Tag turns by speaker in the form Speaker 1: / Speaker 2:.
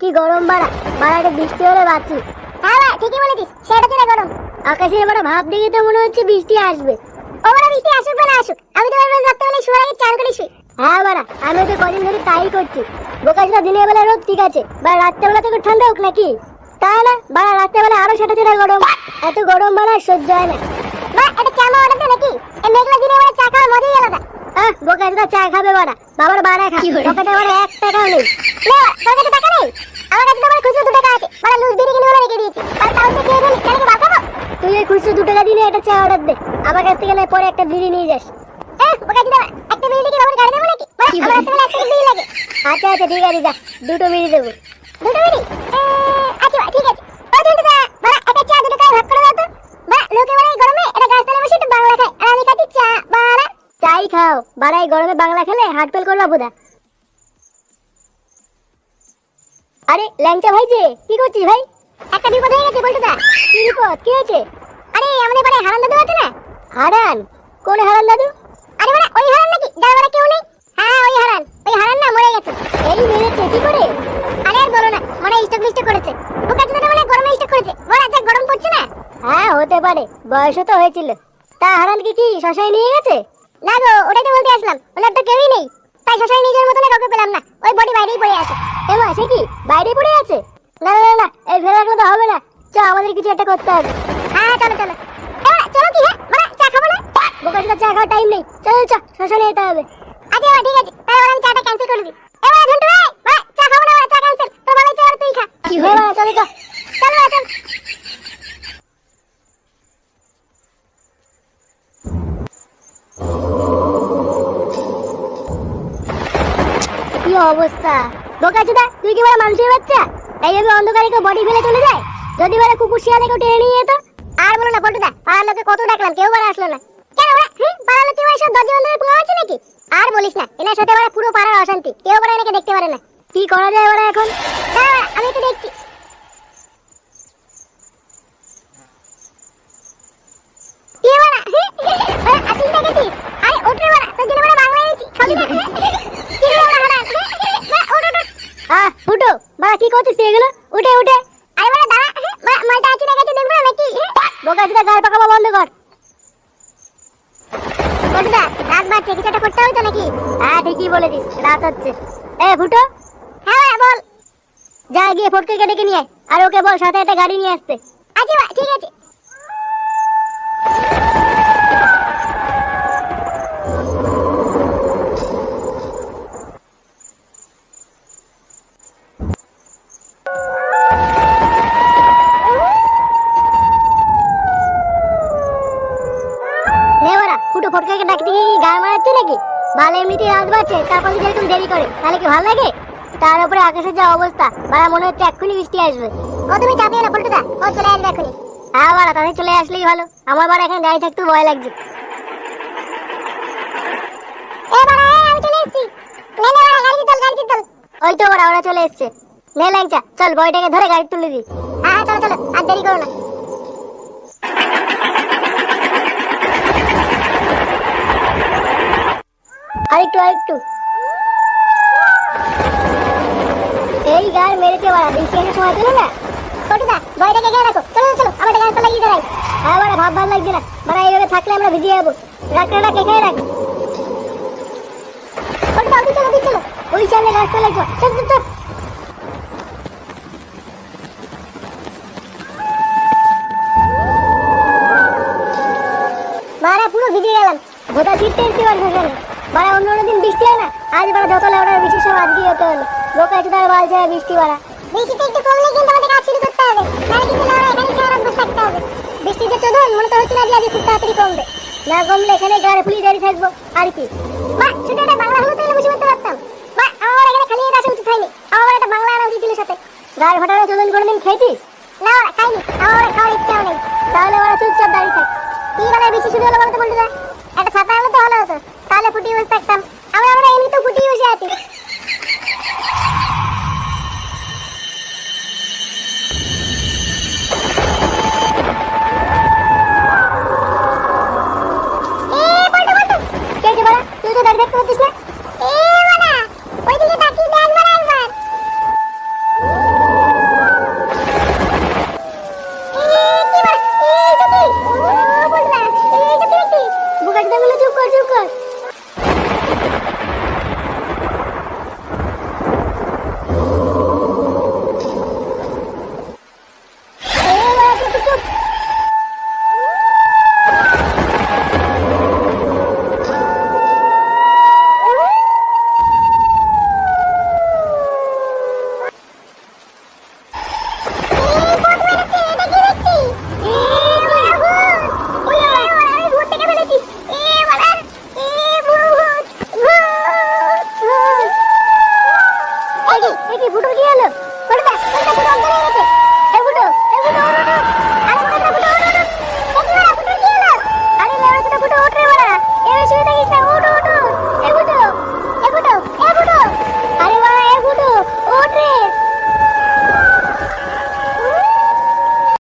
Speaker 1: কি গরম বাড়া? বাড়াটা বৃষ্টি হলে বাঁচি। হ্যাঁ ভাই, ঠিকই বলেছিস, সেটা তো গরম। আকাশে এবার ভাব দেখে তো মনে হচ্ছে বৃষ্টি আসবে। ও বৃষ্টি আসুক না আসুক, আমি তো রোজ রাত্রে শোয়ার আগে চান করে শুই। হ্যাঁ বাড়া, আমি তো কদিন ধরে তাই করছি। বোকাশটা দিনের বেলা রোদ ঠিক আছে, বা রাত্রেবেলা তো ঠান্ডা হোক নাকি? তাই না, বাড়া রাত্রেবেলা আরও সেটা সেটা গরম। এত গরম বাড়া সহ্য হয় না। বা এটা মা অর্ডার নাকি? এই মেঘলা দিনে বেলা চা খাওয়ার মজাই আলাদা। আহ বোকাশটা চা খাবে বাড়া বাবার বাড়া খা পকেটে আমার এক টাকাও নেই। লে তোর কাছে টাকা নেই? আমার কাছে তো আমার খুচরো দু টাকা আছে। বাড়া লুজ বিড়ি কিনে বলে রেখে দিয়েছি। আর তাও তো খেয়ে ফেলি কেন কি তুই ওই খুচরো দু টাকা দিলে একটা চা অর্ডার দে। আমার কাছ থেকে পরে একটা বিড়ি নিয়ে যাস। এহ, বোকাচোদা একটা বিড়ি কি বাবার গাড়ি দেবো নাকি? আমার হাতে একটা বিড়ি লাগে। আচ্ছা আচ্ছা ঠিক আছে যা। দুটো বিড়ি দেবো। দুটো বিড়ি এ, আচ্ছা বাড়া, ঠিক আছে ও ঝন্টুদা বাড়া একটা চা দুটো করে ভাগ করে দাও তো বাড়া লোকে বাড়া এই গরমে এটা গাছতলায় বসে একটু বাংলা খায় আর আমি খাচ্ছি চা বাড়া খাও বাড়া এই গরমে বাংলা খেলে হার্ট ফেল করবা বোধা আরে, ল্যাংচা ভাই যে, কি করছিস ভাই? একটা বিপদ হয়ে গেছে বলতে দা। কি বিপদ? কি হয়েছে? আরে, আমাদের পাড়ায় হারান দাদু আছে না? হারান? কোন হারান দাদু? আরে মানে ওই হারান নাকি? যার বাড়া কেউ নেই? হ্যাঁ ওই হারান। ওই হারান না, মরে গেছে। এই মেরেছে, কি করে? আরে, আর বলো না মানে স্টক মিস্টক করেছে। ও কাছে মানে গরমে স্টক করেছে? বড় যা গরম পড়ছে না? হ্যাঁ হতে পারে। বয়সও তো হয়েছিল। তা হারান কি কি শশায় নিয়ে গেছে? না গো ওটাই তো বলতে আসলাম। ওনার তো কেউই নেই। তাই শশায় নিজের মতন কাউকে পেলাম না। ওই বডি বাইরেই পড়ে আছে। এমা সে কি? বাইরে পড়ে আছে? না না না, না এই ফেলে রাখলে তো হবে না। চ আমাদের কিছু একটা করতে হবে। হ্যাঁ চলো চলো। চলো কি হ্যাঁ? মানে চা খাব না? বোকার সাথে চা খাওয়ার টাইম নেই। চলো চ শ্মশানে যেতে হবে। আচ্ছা ঠিক আছে। তাহলে এবার আমি চাটা ক্যান্সেল করে দিই। এবার ঝন্টু ভাই চা খাব না চা ক্যান্সেল তোর বাবা চা তুই খা। কি হয় চলো চলো। চলো চলো। অবস্থা? বোকাচোদা তুই কি বলে মানুষের বাচ্চা? এইভাবে অন্ধকারে কেউ বডি ফেলে চলে যায়? যদি বলে কুকুর শিয়ালে কেউ টেনে নিয়ে যেত? আর বলো না পল্টুদা পাড়ার লোকে কত ডাকলাম কেউ বারে আসলো না। কেন হ্যাঁ পাড়ার লোকে এসব দরজা বন্ধ পোঙা আছে নাকি? আর বলিস না এনার সাথে ওরা পুরো পাড়ার অশান্তি কেউ বলে এনাকে দেখতে পারে না। কি করা যায় ওরা এখন? দাঁড়া, আমি একটু দেখছি। আছিস দেখেছিস? আরে ওঠ রে বাড়া, তোর জন্য বাড়া বাংলা এনেছি। খাবি না? কি রে বাড়া, হারান? বাড়া, ওঠ, ওঠ, ওঠ। আহ, উঠো। বাড়া, কি করছিস তুই এগুলো? উঠে, উঠে। আরে বাড়া, দাঁড়া। বাড়া, মালটা আছে না গেছে দেখব না নাকি? গাল পাকাবো বন্ধ কর। বন্ধুদা, রাত করতে হবে তো নাকি? হ্যাঁ, ঠিকই বলেছিস, রাত হচ্ছে। এ, ফুটো? হ্যাঁ, বল। যা গিয়ে ফটকে ডেকে নিয়ে আর ওকে বল সাথে একটা গাড়ি নিয়ে আসতে আচ্ছা ঠিক আছে নেওয়ারা ফুটো ফটকাকে ডাকতে গিয়ে কি গায়ে মারাচ্ছে ভালো এমনিতেই রাত বাড়ছে তারপর যদি এরকম দেরি করে। তাহলে কি ভালো লাগে? তার উপরে আকাশের যা অবস্থা বাড়া মনে হচ্ছে এক্ষুনি বৃষ্টি আসবে। ও তুমি চাপিয়ে না ফুলটুদা ও চলে আসবে এক্ষুনি। হ্যাঁ বাড়া তাদের চলে আসলেই ভালো। আমার বাড়া এখন গাড়ি থাকতে ভয় লাগছে। ওই তো বাড়া ওরা চলে এসেছে। নে ল্যাংচা চল বয়টাকে ধরে গাড়ি তুলে দি হ্যাঁ চলো চলো আর দেরি করো না। আরেকটু আরেকটু। এই গার মেরেছে বাড়া বৃষ্টি আসার সময় পেল না? কটুদা বয়টাকে গিয়ে রাখো? চলো চলো আমার গাছটা লাগিয়ে দাঁড়াই হ্যাঁ বাড়া ভাব ভালো লাগছে না। বাড়া এইভাবে থাকলে আমরা ভিজে যাব। ডাক্তারটা কেখাই রাখ কটুদা ওদিক চলো ওদিক চলো। ওই সামনে গাছটা লাগছো। চল চল চল। মারা পুরো ভিজে গেলাম। গোটা এসছি বাড়ি সেখানে বাড়া, অন্য অন্য দিন বৃষ্টি হয় না? আজ বাড়া যত লেওড়ার বৃষ্টির সময় আজকে হতে হলো লোক আছে তার বাড়ি যায় বৃষ্টি বাড়া। বৃষ্টিতে একটু কমলে কিন্তু আমাদের কাজ শুরু করতে হবে। নাহলে কিন্তু লেওড়া এখানে সারা বসে থাকতে হবে। বৃষ্টিতে তো ধর মনে তো হচ্ছে না যে আজকে খুব তাড়াতাড়ি কমবে। না কমলে এখানে গাড়ি ফুলিয়ে দাঁড়িয়ে থাকব। আর কি? মা শুধু একটা বাংলা হলো তাহলে বসে পড়তে পারতাম। মা আমার এখানে খালি এটা আসা উচিত হয়নি। আমার একটা বাংলা আনা উচিত সাথে। গাড়ি ফাটানো চলুন কোনোদিন খেয়েছিস? না ওরা খাইনি। আমার খাওয়ার ইচ্ছাও নেই। তাহলে ওরা চুপচাপ দাঁড়িয়ে থাক। কি মানে বেশি শুরু হলো বলতে বলতে একটা ছাতা আনলে তো ভালো হতো। তাহলে ফুটিয়ে বসে